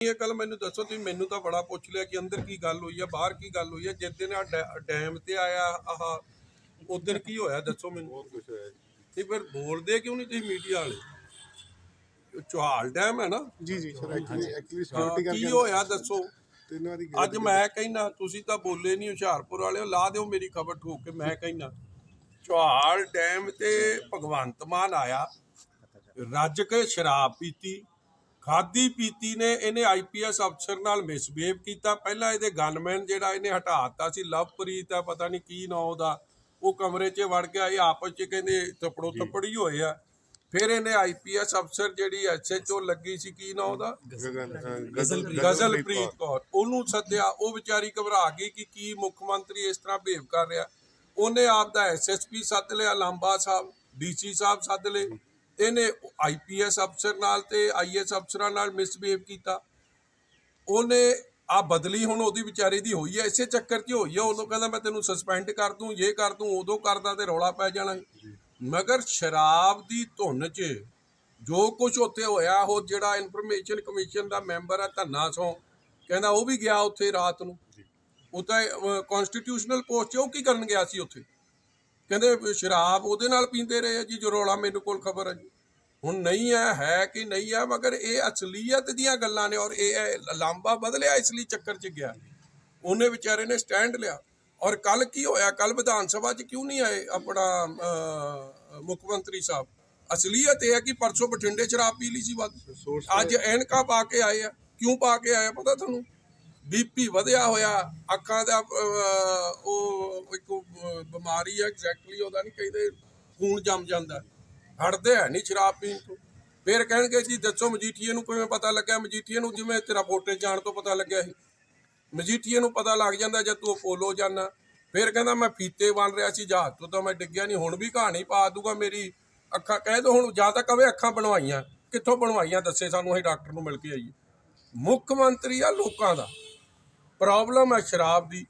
ਇਹ ਕੱਲ ਮੈਨੂੰ ਦੱਸੋ ਤੁਸੀਂ ਮੈਨੂੰ ਤਾਂ ਬੜਾ ਪੁੱਛ ਲਿਆ ਕਿ ਅੰਦਰ ਕੀ ਗੱਲ ਹੋਈ ਆ ਬਾਹਰ ਕੀ ਗੱਲ ਹੋਈ ਆ। ਜਿਸ ਦਿਨ ਆ ਡੈਮ ਤੇ ਆਇਆ ਆਹ ਉਦੋਂ ਕੀ ਹੋਇਆ ਦੱਸੋ ਮੈਨੂੰ। ਬਹੁਤ ਕੁਝ ਹੋਇਆ ਜੀ। ਤੇ ਫਿਰ ਬੋਲਦੇ ਕਿਉਂ ਨਹੀਂ ਤੁਸੀਂ ਮੀਡੀਆ ਵਾਲੇ? ਚੌਹਾਲ ਡੈਮ ਹੈ ਨਾ? ਜੀ ਜੀ ਸਰ ਐਕਚੁਅਲੀ ਐਕਚੁਅਲੀ ਸਿਕਿਉਰਿਟੀ ਕਰਕੇ ਕੀ ਹੋਇਆ ਦੱਸੋ? ਤਿੰਨ ਵਾਰੀ ਅੱਜ ਮੈਂ ਕਹਿਣਾ ਤੁਸੀਂ ਤਾਂ ਬੋਲੇ ਨਹੀਂ ਹੁਸ਼ਿਆਰਪੁਰ ਵਾਲਿਓ ਲਾ ਦਿਓ ਮੇਰੀ ਖਬਰ ਠੋਕ ਕੇ ਮੈਂ ਕਹਿਣਾ ਚੌਹਾਲ ਡੈਮ ਤੇ ਭਗਵੰਤ ਮਾਨ ਆਇਆ ਰੱਜ ਕੇ ਸ਼ਰਾਬ ਪੀਤੀ। ਖਾਦੀ ਪੀਤੀ ਨੇ ਇਹਨੇ ਆਈਪੀਐਸ ਅਫਸਰ ਨਾਲ ਮਿਸਬੀਹੇਵ ਕੀਤਾ। ਪਹਿਲਾਂ ਇਹਦੇ ਗਨਮੈਨ ਜਿਹੜਾ ਇਹਨੇ ਹਟਾਤਾ ਸੀ ਲਵਪ੍ਰੀਤ ਆ ਪਤਾ ਨਹੀਂ ਕੀ ਨਾਂ ਉਹਦਾ। ਉਹ ਕਮਰੇ 'ਚ ਵੜ ਗਿਆ ਇਹ ਆਪਸ 'ਚ ਕਹਿੰਦੇ ਥੱਪੜੋ ਥੱਪੜੀ ਹੋਏ ਆ। ਫਿਰ ਇਹਨੇ ਆਈਪੀਐਸ ਅਫਸਰ ਜਿਹੜੀ ਐਸਐਚਓ ਲੱਗੀ ਸੀ ਕੀ ਨਾਂ ਉਹਦਾ? ਗਜ਼ਲ ਗਜ਼ਲਪ੍ਰੀਤ ਕੌਰ। ਉਹਨੂੰ ਸੱਦਿਆ ਉਹ ਵਿਚਾਰੀ ਘਬਰਾ ਗਈ ਕਿ ਕੀ ਮੁੱਖ ਮੰਤਰੀ ਇਸ ਤਰ੍ਹਾਂ ਬਿਹੇਵ ਕਰ ਰਿਹਾ। ਉਹਨੇ ਆਪ ਦਾ ਐਸਐਸਪੀ ਸੱਦ ਲਿਆ ਲਾਂਬਾ ਸਾਹਿਬ ਡੀਸੀ ਸਾਹਿਬ ਸੱਦ ਲਏ। ਇਹਨੇ ਆਈਪੀਐਸ ਅਫਸਰ ਨਾਲ ਤੇ ਆਈਐਸ ਅਫਸਰਾਂ ਨਾਲ ਮਿਸਬਿਹੇਵ ਕੀਤਾ। ਉਹਨੇ ਆ ਬਦਲੀ ਹੁਣ ਉਹਦੀ ਵਿਚਾਰੀ ਦੀ ਹੋਈ ਹੈ ਇਸੇ ਚੱਕਰ 'ਚ ਹੋਈ ਹੈ। ਉਦੋਂ ਕਹਿੰਦਾ ਮੈਂ ਤੈਨੂੰ ਸਸਪੈਂਡ ਕਰ ਦੂੰ ਇਹ ਕਰ ਦੂੰ ਉਦੋਂ ਕਰਦਾ ਤੇ ਰੌਲਾ ਪੈ ਜਾਣਾ। ਮਗਰ ਸ਼ਰਾਬ ਦੀ ਧੁਨ 'ਚ ਜੋ ਕੁਝ ਉੱਥੇ ਹੋਇਆ ਉਹ ਜਿਹੜਾ ਇਨਫੋਰਮੇਸ਼ਨ ਕਮਿਸ਼ਨ ਦਾ ਮੈਂਬਰ ਆ ਧੰਨਾ ਸੋਂ ਕਹਿੰਦਾ ਉਹ ਵੀ ਗਿਆ ਉੱਥੇ ਰਾਤ ਨੂੰ। ਉਹ ਤਾਂ ਕਨਸਟੀਟਿਊਸ਼ਨਲ ਪੋਸਟ 'ਚ ਉਹ ਕੀ ਕਰਨ ਗਿਆ ਸੀ ਉੱਥੇ? ਕਹਿੰਦੇ ਸ਼ਰਾਬ ਉਹਦੇ ਨਾਲ ਪੀਂਦੇ ਰਹੇ ਆ ਜੀ ਜੋ ਰੌਲਾ ਮੈਨੂੰ ਕੋਲ ਖਬਰ ਹੈ ਜੀ। ਹੁਣ ਨਹੀਂ ਹੈ ਹੈ ਕਿ ਨਹੀਂ ਹੈ ਮਗਰ ਇਹ ਅਸਲੀਅਤ ਦੀਆਂ ਗੱਲਾਂ ਨੇ ਔਰ ਇਹ ਲਾਂਬਾ ਬਦਲਿਆ ਇਸ ਲਈ ਚੱਕਰ 'ਚ ਗਿਆ। ਉਹਨੇ ਵਿਚਾਰੇ ਨੇ ਸਟੈਂਡ ਲਿਆ। ਔਰ ਕੱਲ ਕੀ ਹੋਇਆ? ਕੱਲ ਵਿਧਾਨ ਸਭਾ 'ਚ ਕਿਉਂ ਨਹੀਂ ਆਏ ਆਪਣਾ ਮੁੱਖ ਮੰਤਰੀ ਸਾਹਿਬ? ਅਸਲੀਅਤ ਇਹ ਹੈ ਕਿ ਪਰਸੋਂ ਬਠਿੰਡੇ ਸ਼ਰਾਬ ਪੀ ਲਈ ਸੀ ਵੱਧ। ਅੱਜ ਐਨਕਾਂ ਪਾ ਕੇ ਆਏ ਆ। ਕਿਉਂ ਪਾ ਕੇ ਆਏ ਪਤਾ ਤੁਹਾਨੂੰ? ਬੀਪੀ ਵਧਿਆ ਹੋਇਆ। ਅੱਖਾਂ ਦਾ ਉਹ ਇੱਕ ਬਿਮਾਰੀ ਹੈ ਐਗਜ਼ੈਕਟਲੀ ਉਹਦਾ ਨਹੀਂ ਕਹਿੰਦੇ ਖੂਨ ਜੰਮ ਜਾਂਦਾ। ਹਟਦੇ ਹੈ ਨਹੀਂ ਸ਼ਰਾਬ ਪੀਣ ਤੋਂ। ਫਿਰ ਕਹਿਣਗੇ ਜੀ, ਦੱਸੋ ਮਜੀਠੀਏ ਨੂੰ ਕਿਵੇਂ ਪਤਾ ਲੱਗਿਆ? ਮਜੀਠੀਏ ਨੂੰ ਜਿਵੇਂ ਤੇਰਾ ਫੋਟੇ ਜਾਣ ਤੋਂ ਪਤਾ ਲੱਗਿਆ ਸੀ। ਮਜੀਠੀਏ ਨੂੰ ਪਤਾ ਲੱਗ ਜਾਂਦਾ ਜਦ ਤੂੰ ਅਪੋਲੋ ਜਾਣਾ ਫਿਰ ਕਹਿੰਦਾ, ਮੈਂ ਫੀਤੇ ਬਣ ਰਿਹਾ ਸੀ, ਜਹਾਜ਼ ਤੋਂ ਤਾਂ ਮੈਂ ਡਿੱਗਿਆ ਨਹੀਂ। ਹੁਣ ਵੀ ਕਹਾਣੀ ਪਾ ਦੂਗਾ ਮੇਰੀ ਅੱਖਾਂ। ਕਹਿ ਦੋ ਹੁਣ, ਜਾਂ ਤਾਂ ਕਵੇ ਅੱਖਾਂ ਬਣਵਾਈਆਂ। ਕਿੱਥੋਂ ਬਣਵਾਈਆਂ? ਦੱਸੇ ਸਾਨੂੰ ਅਸੀਂ ਡਾਕਟਰ ਨੂੰ ਮਿਲ ਕੇ ਆਈਏ। ਮੁੱਖ ਮੰਤਰੀ ਆ ਲੋਕਾਂ ਦਾ। ਪ੍ਰੋਬਲਮ ਹੈ ਸ਼ਰਾਬ ਦੀ।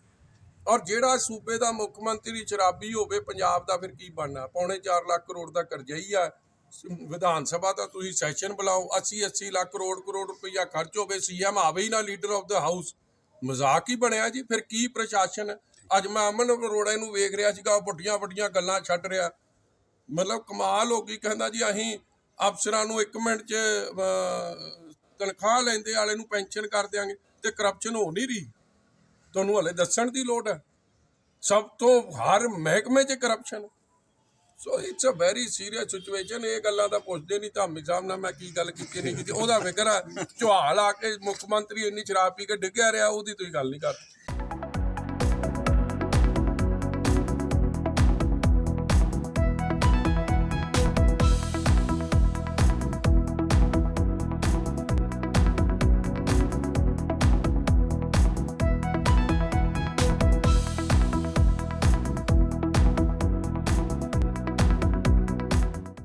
ਔਰ ਜਿਹੜਾ ਸੂਬੇ ਦਾ ਮੁੱਖ ਮੰਤਰੀ ਸ਼ਰਾਬੀ ਹੋਵੇ, ਪੰਜਾਬ ਦਾ ਫਿਰ ਕੀ ਬਣਨਾ? ਪੌਣੇ 4 ਲੱਖ ਕਰੋੜ ਦਾ ਕਰਜ਼ਾ ਹੀ ਆ। ਸ- ਵਿਧਾਨ ਸਭਾ ਦਾ ਤੁਸੀਂ ਸੈਸ਼ਨ ਬੁਲਾਓ 80 80 ਲੱਖ ਕਰੋੜ ਕਰੋੜ ਰੁਪਈਆ ਖਰਚ ਹੋਵੇ ਸੀਐਮ ਆਵੇ ਹੀ ਨਾ ਲੀਡਰ ਆਫ ਦਾ ਹਾਊਸ ਮਜ਼ਾਕ ਹੀ ਬਣਿਆ ਜੀ। ਫਿਰ ਕੀ ਪ੍ਰਸ਼ਾਸਨ ਅੱਜ ਮੈਂ ਅਮਨ ਅਰੋੜਾ ਨੂੰ ਵੇਖ ਰਿਹਾ ਸੀਗਾ, ਉਹ ਵੱਡੀਆਂ ਵੱਡੀਆਂ ਗੱਲਾਂ ਛੱਡ ਰਿਹਾ। ਮਤਲਬ ਕਮਾਲ ਹੋ ਗਈ, ਕਹਿੰਦਾ ਜੀ ਅਸੀਂ ਅਫਸਰਾਂ ਨੂੰ 1 ਮਿੰਟ 'ਚ ਤਨਖਾਹ ਲੈਂਦੇ, ਵਾਲੇ ਨੂੰ ਪੈਨਸ਼ਨ ਕਰ ਦਿਆਂਗੇ, ਤੇ ਕਰਪਸ਼ਨ ਹੋ ਨਹੀਂ ਰਹੀ। ਤੁਹਾਨੂੰ ਹਲੇ ਦੱਸਣ ਦੀ ਲੋੜ ਹੈ। ਸਭ ਤੋਂ ਹਰ ਮਹਿਕਮੇ 'ਚ corruption so it's a very serious situation ਇਹ ਗੱਲਾਂ ਦਾ ਪੁੱਛਦੇ ਨਹੀਂ, ਧਾਮੀ ਸਾਹਿਬ ਨਾਲ ਮੈਂ ਕੀ ਗੱਲ ਕੀਤੀ, ਨਹੀਂ ਕੀਤੀ। ਉਹਦਾ ਫਿਕਰ ਹੈ ਝੁਹਾਲ ਆ ਕੇ ਮੁੱਖ ਮੰਤਰੀ ਇੰਨੀ ਸ਼ਰਾਬ ਪੀ ਕੇ ਡਿੱਗਿਆ ਰਿਹਾ, ਉਹਦੀ ਤੁਸੀਂ ਗੱਲ ਨਹੀਂ ਕਰਦੇ